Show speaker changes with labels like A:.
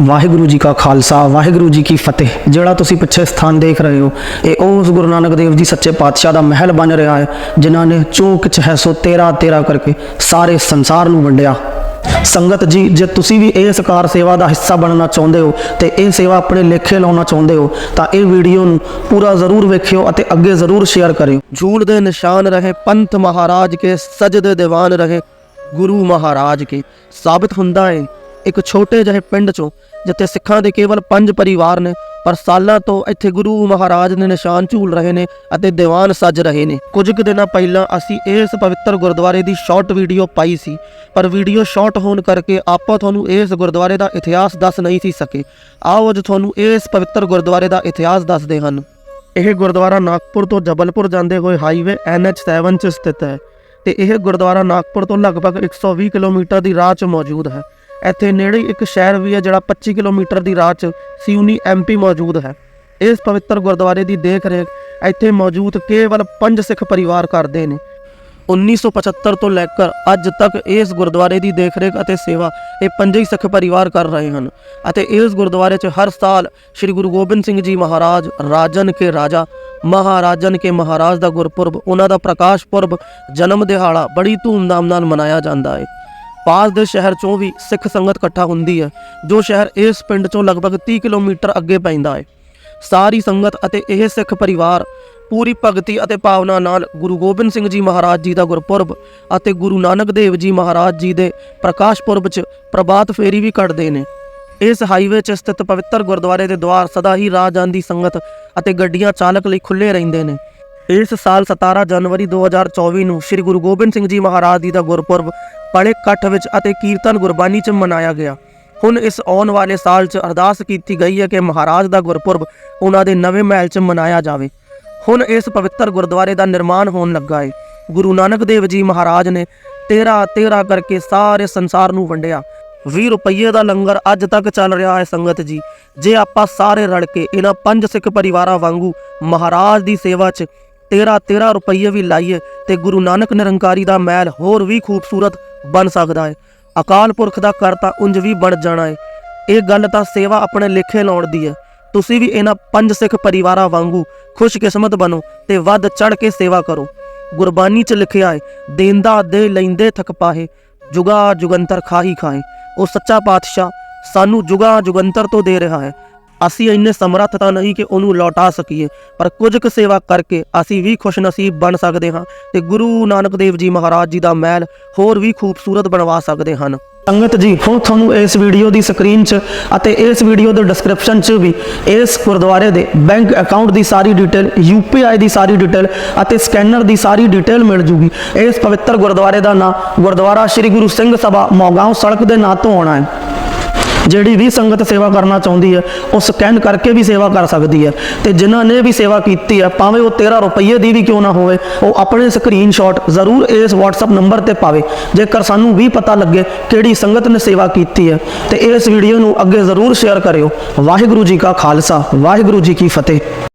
A: ਵਾਹਿਗੁਰੂ ਜੀ ਕਾ ਖਾਲਸਾ, ਵਾਹਿਗੁਰੂ ਜੀ ਕੀ ਫਤਿਹ। ਜਿਹੜਾ ਤੁਸੀਂ ਪਿੱਛੇ ਸਥਾਨ ਦੇਖ ਰਹੇ ਹੋ, ਇਹ ਉਸ ਗੁਰੂ ਨਾਨਕ ਦੇਵ ਜੀ ਸੱਚੇ ਪਾਤਸ਼ਾਹ ਦਾ ਮਹਿਲ ਬਣ ਰਿਹਾ ਹੈ, ਜਿਨ੍ਹਾਂ ਨੇ ਚੌਕ ਚ ਹੈ 13 ਕਰਕੇ ਸਾਰੇ ਸੰਸਾਰ ਨੂੰ ਵੰਡਿਆ। ਸੰਗਤ ਜੀ, ਜੇ ਤੁਸੀਂ ਵੀ ਇਹ ਕਾਰ ਸੇਵਾ ਦਾ ਹਿੱਸਾ ਬਣਨਾ ਚਾਹੁੰਦੇ ਹੋ ਤੇ ਇਹ ਸੇਵਾ ਆਪਣੇ ਲੇਖੇ ਲਾਉਣਾ ਚਾਹੁੰਦੇ ਹੋ, ਤਾਂ ਇਹ ਵੀਡੀਓ ਨੂੰ ਪੂਰਾ ਜ਼ਰੂਰ ਵੇਖਿਓ ਅਤੇ ਅੱਗੇ ਜ਼ਰੂਰ ਸ਼ੇਅਰ ਕਰਿਓ। ਝੂਲ ਦੇ ਨਿਸ਼ਾਨ ਰਹੇ ਪੰਥ ਮਹਾਰਾਜ ਕੇ, ਸਜਦੇ ਦੀਵਾਨ ਰਹੇ ਗੁਰੂ ਮਹਾਰਾਜ ਕੇ। ਸਾਬਿਤ ਹੁੰਦਾ ਹੈ ਇੱਕ ਛੋਟੇ ਜਿਹੇ ਪਿੰਡ ਚੋਂ, ਜਿੱਥੇ ਸਿੱਖਾਂ ਦੇ ਕੇਵਲ ਪੰਜ ਪਰਿਵਾਰ ਨੇ, ਪਰ ਸਾਲਾਂ ਤੋਂ ਇੱਥੇ ਗੁਰੂ ਮਹਾਰਾਜ ਦੇ ਨਿਸ਼ਾਨ ਝੂਲ ਰਹੇ ਨੇ ਅਤੇ ਦੀਵਾਨ ਸੱਜ ਰਹੇ ਨੇ। ਕੁਝ ਕੁ ਦਿਨਾਂ ਪਹਿਲਾਂ ਅਸੀਂ ਇਸ ਪਵਿੱਤਰ ਗੁਰਦੁਆਰੇ ਦੀ ਸ਼ਾਰਟ ਵੀਡੀਓ ਪਾਈ ਸੀ, ਪਰ ਵੀਡੀਓ ਸ਼ਾਰਟ ਹੋਣ ਕਰਕੇ ਆਪਾਂ ਤੁਹਾਨੂੰ ਇਸ ਗੁਰਦੁਆਰੇ ਦਾ ਇਤਿਹਾਸ ਦੱਸ ਨਹੀਂ ਸੀ ਸਕੇ। ਆਓ ਅੱਜ ਤੁਹਾਨੂੰ ਇਸ ਪਵਿੱਤਰ ਗੁਰਦੁਆਰੇ ਦਾ ਇਤਿਹਾਸ ਦੱਸਦੇ ਹਨ। ਇਹ ਗੁਰਦੁਆਰਾ ਨਾਗਪੁਰ ਤੋਂ ਜਬਲਪੁਰ ਜਾਂਦੇ ਹੋਏ ਹਾਈਵੇ NH7 ਚ ਸਥਿਤ ਹੈ ਤੇ ਇਹ ਗੁਰਦੁਆਰਾ ਨਾਗਪੁਰ ਤੋਂ ਲਗਭਗ 120 ਕਿਲੋਮੀਟਰ ਦੀ ਰਾਹ 'ਚ ਮੌਜੂਦ ਹੈ। ਇੱਥੇ ਨੇੜੇ ਇੱਕ ਸ਼ਹਿਰ ਵੀ ਹੈ ਜਿਹੜਾ 25 ਕਿਲੋਮੀਟਰ ਦੀ ਰਾਹ 'ਚ ਸਿਊਨੀ ਐਮਪੀ ਮੌਜੂਦ ਹੈ। ਇਸ ਪਵਿੱਤਰ ਗੁਰਦੁਆਰੇ ਦੀ ਦੇਖ ਰੇਖ ਇੱਥੇ ਮੌਜੂਦ ਕੇਵਲ ਪੰਜ ਸਿੱਖ ਪਰਿਵਾਰ ਕਰਦੇ ਨੇ। 1975 ਤੋਂ ਲੈ ਕੇ ਅੱਜ ਤੱਕ ਇਸ ਗੁਰਦੁਆਰੇ ਦੀ ਦੇਖਰੇਖ ਅਤੇ ਸੇਵਾ ਇਹ ਪੰਜੇ ਹੀ ਸਿੱਖ ਪਰਿਵਾਰ ਕਰ ਰਹੇ ਹਨ ਅਤੇ ਇਸ ਗੁਰਦੁਆਰੇ 'ਚ ਹਰ ਸਾਲ ਸ੍ਰੀ ਗੁਰੂ ਗੋਬਿੰਦ ਸਿੰਘ ਜੀ ਮਹਾਰਾਜ, ਰਾਜਨ ਕੇ ਰਾਜਾ, ਮਹਾਰਾਜਨ ਕੇ ਮਹਾਰਾਜ ਦਾ ਗੁਰਪੁਰਬ, ਉਹਨਾਂ ਦਾ ਪ੍ਰਕਾਸ਼ ਪੁਰਬ ਜਨਮ ਦਿਹਾੜਾ ਬੜੀ ਧੂਮਧਾਮ ਨਾਲ ਮਨਾਇਆ ਜਾਂਦਾ ਹੈ। ਪਾਸ ਦੇ ਸ਼ਹਿਰ ਚੋਂ ਵੀ ਸਿੱਖ ਸੰਗਤ ਇਕੱਠਾ ਹੁੰਦੀ ਹੈ, ਜੋ ਸ਼ਹਿਰ ਇਸ ਪਿੰਡ ਚੋਂ ਲਗਭਗ 30 ਕਿਲੋਮੀਟਰ ਅੱਗੇ ਪੈਂਦਾ ਹੈ। ਸਾਰੀ ਸੰਗਤ ਅਤੇ ਇਹ ਸਿੱਖ ਪਰਿਵਾਰ ਪੂਰੀ ਭਗਤੀ ਅਤੇ ਭਾਵਨਾ ਨਾਲ ਗੁਰੂ ਗੋਬਿੰਦ ਸਿੰਘ ਜੀ ਮਹਾਰਾਜ ਜੀ ਦਾ ਗੁਰਪੁਰਬ ਅਤੇ ਗੁਰੂ ਨਾਨਕ ਦੇਵ ਜੀ ਮਹਾਰਾਜ ਜੀ ਦੇ ਪ੍ਰਕਾਸ਼ ਪੁਰਬ 'ਚ ਪ੍ਰਭਾਤ ਫੇਰੀ ਵੀ ਕੱਢਦੇ ਨੇ। ਇਸ ਹਾਈਵੇ 'ਚ ਸਥਿਤ ਪਵਿੱਤਰ ਗੁਰਦੁਆਰੇ ਦੇ ਦੁਆਰ ਸਦਾ ਹੀ ਰਾਹ ਜਾਂਦੀ ਸੰਗਤ ਅਤੇ ਗੱਡੀਆਂ ਚਾਲਕ ਲਈ ਖੁੱਲੇ ਰਹਿੰਦੇ ਨੇ। ਇਸ ਸਾਲ 17 ਜਨਵਰੀ 2024 ਨੂੰ ਸ੍ਰੀ ਗੁਰੂ ਗੋਬਿੰਦ ਸਿੰਘ ਜੀ ਮਹਾਰਾਜ ਜੀ ਦਾ ਗੁਰਪੁਰਬ ਬੜੇ ਇਕੱਠ ਵਿੱਚ ਅਤੇ ਕੀਰਤਨ ਗੁਰਬਾਣੀ 'ਚ ਮਨਾਇਆ ਗਿਆ। ਹੁਣ ਇਸ ਆਉਣ ਵਾਲੇ ਸਾਲ 'ਚ ਅਰਦਾਸ ਕੀਤੀ ਗਈ ਹੈ ਕਿ ਮਹਾਰਾਜ ਦਾ ਗੁਰਪੁਰਬ ਉਹਨਾਂ ਦੇ ਨਵੇਂ ਮਹਿਲ 'ਚ ਮਨਾਇਆ ਜਾਵੇ। ਹੁਣ ਇਸ ਪਵਿੱਤਰ ਗੁਰਦੁਆਰੇ ਦਾ ਨਿਰਮਾਣ ਹੋਣ ਲੱਗਾ ਹੈ ਗੁਰੂ ਨਾਨਕ ਦੇਵ ਜੀ ਮਹਾਰਾਜ ਨੇ 13 13 ਕਰਕੇ ਸਾਰੇ ਸੰਸਾਰ ਨੂੰ ਵੰਡਿਆ। 20 ਰੁਪਏ ਦਾ ਲੰਗਰ ਅੱਜ ਤੱਕ ਚੱਲ ਰਿਹਾ ਹੈ ਸੰਗਤ ਜੀ। ਜੇ ਆਪਾਂ ਸਾਰੇ ਰਲ ਕੇ ਇਹਨਾਂ ਪੰਜ ਸਿੱਖ ਪਰਿਵਾਰਾਂ ਵਾਂਗੂ ਮਹਾਰਾਜ ਦੀ ਸੇਵਾ 'ਚ 13 13 ਰੁਪਏ ਵੀ ਲਾਈਏ ਤੇ ਗੁਰੂ ਨਾਨਕ ਨਿਰੰਕਾਰੀ ਦਾ ਮਹਿਲ ਹੋਰ ਵੀ ਖੂਬਸੂਰਤ ਬਣ ਸਕਦਾ ਹੈ ਅਕਾਲ ਪੁਰਖ ਦਾ ਕਰ ਤਾਂ ਉਂਝ ਵੀ ਬਣ ਜਾਣਾ ਹੈ ਇਹ ਗੱਲ ਤਾਂ ਸੇਵਾ ਆਪਣੇ ਲੇਖੇ ਲਾਉਣ ਦੀ ਹੈ ਤੁਸੀਂ ਵੀ ਇਹਨਾਂ ਪੰਜ ਸਿੱਖ ਪਰਿਵਾਰਾਂ ਵਾਂਗੂ ਖੁਸ਼ਕਿਸਮਤ ਬਣੋ ਤੇ ਵੱਧ ਚੜ ਕੇ ਸੇਵਾ ਕਰੋ। ਗੁਰਬਾਣੀ 'ਚ ਲਿਖਿਆ ਹੈ ਦੇਂਦਾ ਦੇ ਲੈਂਦੇ ਥਕ ਪਾਹੇ, ਜੁਗਾ ਜੁਗੰਤਰ ਖਾਹੀ ਖਾਏ ਉਹ ਸੱਚਾ ਪਾਤਸ਼ਾਹ ਸਾਨੂੰ ਜੁਗਾ ਜੁਗੰਤਰ ਤੋਂ ਦੇ ਰਿਹਾ ਹੈ। ਅਸੀਂ ਇੰਨੇ ਸਮਰੱਥ ਤਾਂ ਨਹੀਂ ਕਿ ਉਹਨੂੰ ਲੌਟਾ ਸਕੀਏ, ਪਰ ਕੁਝ ਕੁ ਸੇਵਾ ਕਰਕੇ ਅਸੀਂ ਵੀ ਖੁਸ਼ਨਸੀਬ ਬਣ ਸਕਦੇ ਹਾਂ ਤੇ ਗੁਰੂ ਨਾਨਕ ਦੇਵ ਜੀ ਮਹਾਰਾਜ ਜੀ ਦਾ ਮਹਿਲ ਹੋਰ ਵੀ ਖੂਬਸੂਰਤ ਬਣਵਾ ਸਕਦੇ ਹਨ। ਸੰਗਤ ਜੀ, ਹੁਣ ਤੁਹਾਨੂੰ ਇਸ ਵੀਡੀਓ ਦੀ ਸਕਰੀਨ 'ਚ ਅਤੇ ਇਸ ਵੀਡੀਓ ਦੇ ਡਿਸਕ੍ਰਿਪਸ਼ਨ 'ਚ ਵੀ ਇਸ ਗੁਰਦੁਆਰੇ ਦੇ ਬੈਂਕ ਅਕਾਊਂਟ ਦੀ ਸਾਰੀ ਡਿਟੇਲ ਯੂਪੀਆਈ ਦੀ ਸਾਰੀ ਡਿਟੇਲ ਅਤੇ ਸਕੈਨਰ ਦੀ ਸਾਰੀ ਡਿਟੇਲ ਮਿਲ ਜੂਗੀ। ਇਸ ਪਵਿੱਤਰ ਗੁਰਦੁਆਰੇ ਦਾ ਨਾਮ ਗੁਰਦੁਆਰਾ ਸ੍ਰੀ ਗੁਰੂ ਸਿੰਘ ਸਭਾ ਮੌਗਾਉਂ ਸੜਕ ਦੇ ਨਾਂ ਤੋਂ ਆਉਣਾ ਹੈ। ਜਿਹੜੀ ਵੀ ਸੰਗਤ ਸੇਵਾ ਕਰਨਾ ਚਾਹੁੰਦੀ ਹੈ, ਉਹ ਸਕੈਨ ਕਰਕੇ ਵੀ ਸੇਵਾ ਕਰ ਸਕਦੀ ਹੈ। ਤੇ ਜਿਨ੍ਹਾਂ ਨੇ ਵੀ ਸੇਵਾ ਕੀਤੀ ਹੈ, ਭਾਵੇਂ ਉਹ 13 ਰੁਪਏ ਦੀ ਵੀ ਕਿਉਂ ਨਾ ਹੋਵੇ, ਉਹ ਆਪਣੇ ਸਕਰੀਨਸ਼ਾਟ ਜ਼ਰੂਰ ਇਸ WhatsApp ਨੰਬਰ ਤੇ ਪਾਵੇ। ਜੇਕਰ ਸਾਨੂੰ ਵੀ ਪਤਾ ਲੱਗੇ ਕਿਹੜੀ ਸੰਗਤ ਨੇ ਸੇਵਾ ਕੀਤੀ ਹੈ, ਤੇ ਇਸ ਵੀਡੀਓ ਨੂੰ ਅੱਗੇ ਜ਼ਰੂਰ ਸ਼ੇਅਰ ਕਰਿਓ। ਵਾਹਿਗੁਰੂ ਜੀ ਕਾ ਖਾਲਸਾ, ਵਾਹਿਗੁਰੂ ਜੀ ਕੀ ਫਤਿਹ।